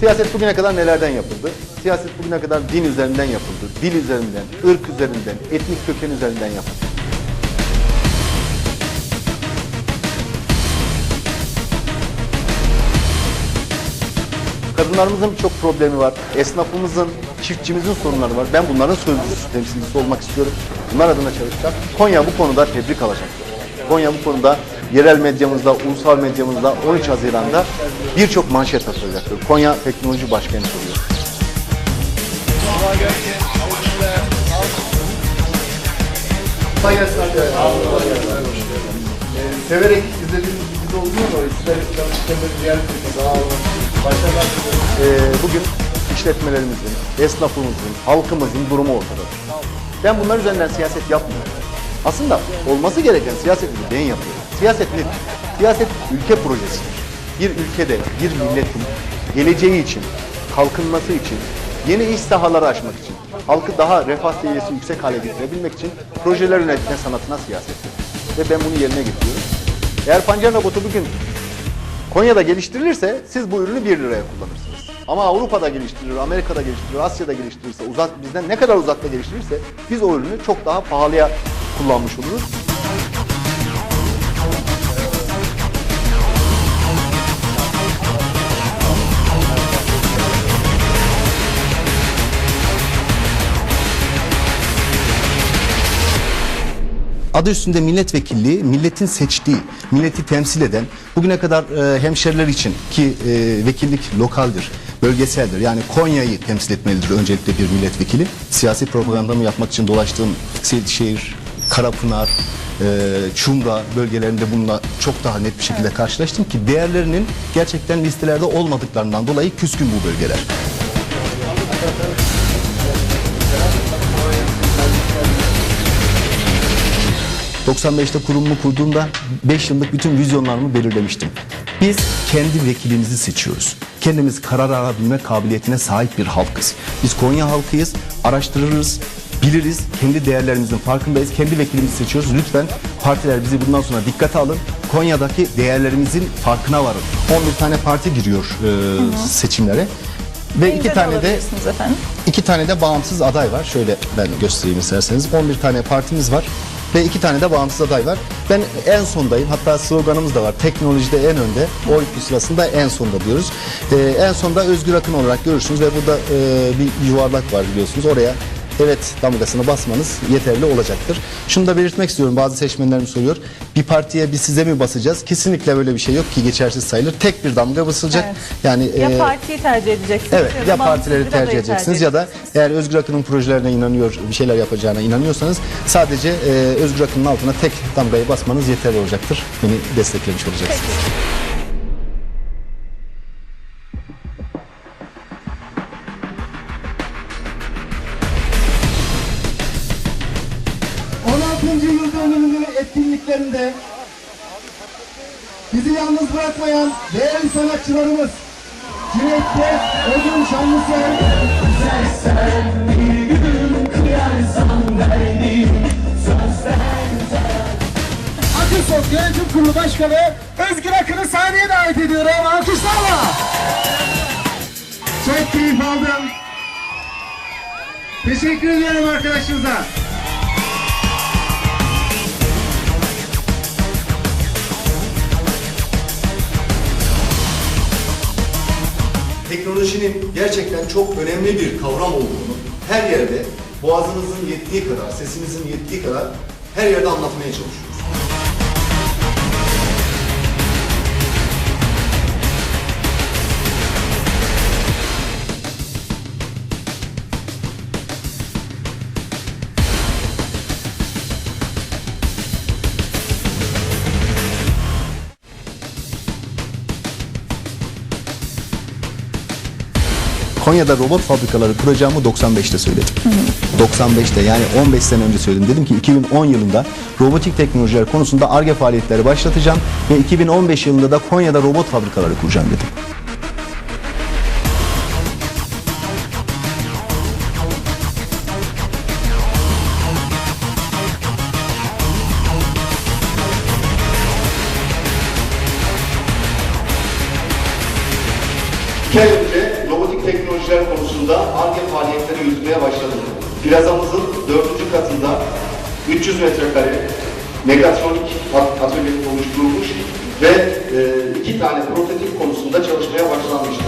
Siyaset bugüne kadar nelerden yapıldı? Siyaset bugüne kadar din üzerinden yapıldı, dil üzerinden, ırk üzerinden, etnik köken üzerinden yapıldı. Kadınlarımızın birçok problemi var. Esnafımızın, çiftçimizin sorunları var. Ben bunların sözcüsü, temsilcisi olmak istiyorum. Bunlar adına çalışacağım. Konya bu konuda tebrik alacaktır. Konya bu konuda yerel medyamızda, ulusal medyamızda 13 Haziran'da birçok manşet atacaktır. Konya teknoloji başkenti oluyor. Severek izlediğiniz bir dizi olduğunu ama sizlerle tanıştığımız ziyaret Sağ olun. Başarılar. Ee, bugün işletmelerimizin, esnafımızın, halkımızın durumu ortada. Ben bunlar üzerinden siyaset yapmıyorum. Aslında olması gereken siyaseti ben yapıyorum. Siyaset nedir? Siyaset ülke projesidir. Bir ülkede, bir milletin geleceği için, kalkınması için, yeni iş sahaları açmak için, halkı daha refah seviyesi yüksek hale getirebilmek için projeler üretme sanatına siyasettir. Ve ben bunu yerine getiriyorum. Eğer pancar robotu bugün Konya'da geliştirilirse siz bu ürünü 1 liraya kullanırsınız. Ama Avrupa'da geliştirilir, Amerika'da geliştirilir, Asya'da geliştirirse, uzak bizden ne kadar uzakta geliştirirse biz o ürünü çok daha pahalıya kullanmış oluruz. Adı üstünde milletvekilliği, milletin seçtiği, milleti temsil eden, bugüne kadar e, hemşeriler için ki e, vekillik lokaldir, bölgeseldir. Yani Konya'yı temsil etmelidir öncelikle bir milletvekili. Siyasi propagandamı yapmak için dolaştığım Seydişehir, Karapınar, e, Çumra bölgelerinde bununla çok daha net bir şekilde karşılaştım ki değerlerinin gerçekten listelerde olmadıklarından dolayı küskün bu bölgeler. 95'te kurumumu kurduğumda 5 yıllık bütün vizyonlarımı belirlemiştim. Biz kendi vekilimizi seçiyoruz. Kendimiz karar alabilme kabiliyetine sahip bir halkız. Biz Konya halkıyız, araştırırız, biliriz, kendi değerlerimizin farkındayız, kendi vekilimizi seçiyoruz. Lütfen partiler bizi bundan sonra dikkate alın. Konya'daki değerlerimizin farkına varın. 11 tane parti giriyor e, seçimlere. Ve iki Neyinize tane de efendim. İki tane de bağımsız aday var. Şöyle ben göstereyim isterseniz. 11 tane partimiz var ve iki tane de bağımsız aday var. Ben en sondayım. Hatta sloganımız da var. Teknolojide en önde, oy sırasında en sonda diyoruz. Ee, en sonda Özgür Akın olarak görürsünüz ve burada e, bir yuvarlak var biliyorsunuz. Oraya evet damgasını basmanız yeterli olacaktır. Şunu da belirtmek istiyorum. Bazı seçmenlerim soruyor. Bir partiye biz size mi basacağız? Kesinlikle böyle bir şey yok ki geçersiz sayılır. Tek bir damga basılacak. Evet. Yani Ya e, partiyi tercih edeceksiniz Evet ya da partileri bağımsız bir tercih adayı edeceksiniz ya da eğer Özgür Akın'ın projelerine inanıyor, bir şeyler yapacağına inanıyorsanız sadece e, Özgür Akın'ın altına tek damgayı basmanız yeterli olacaktır. Beni desteklemiş olacaksınız. 16. yıl dönümünü etkinliklerinde bizi yalnız bırakmayan değerli sanatçılarımız Cüneyt Bey, Ödün Şanlıser, Akırsok Yönetim Kurulu Başkanı Özgür Akın'ı sahneye davet ediyorum. Alkışlarla. Çok keyif aldım. Teşekkür ediyorum arkadaşımıza. Teknolojinin gerçekten çok önemli bir kavram olduğunu her yerde boğazınızın yettiği kadar, sesinizin yettiği kadar her yerde anlatmaya çalışıyoruz. Konya'da robot fabrikaları kuracağımı 95'te söyledim. 95'te yani 15 sene önce söyledim. Dedim ki 2010 yılında robotik teknolojiler konusunda ARGE faaliyetleri başlatacağım ve 2015 yılında da Konya'da robot fabrikaları kuracağım dedim. İki teknolojiler konusunda ARGE faaliyetleri yürütmeye başladık. Plazamızın dördüncü katında 300 metrekare megatronik at- atölyesi oluşturulmuş ve e, iki tane prototip konusunda çalışmaya başlanmıştır.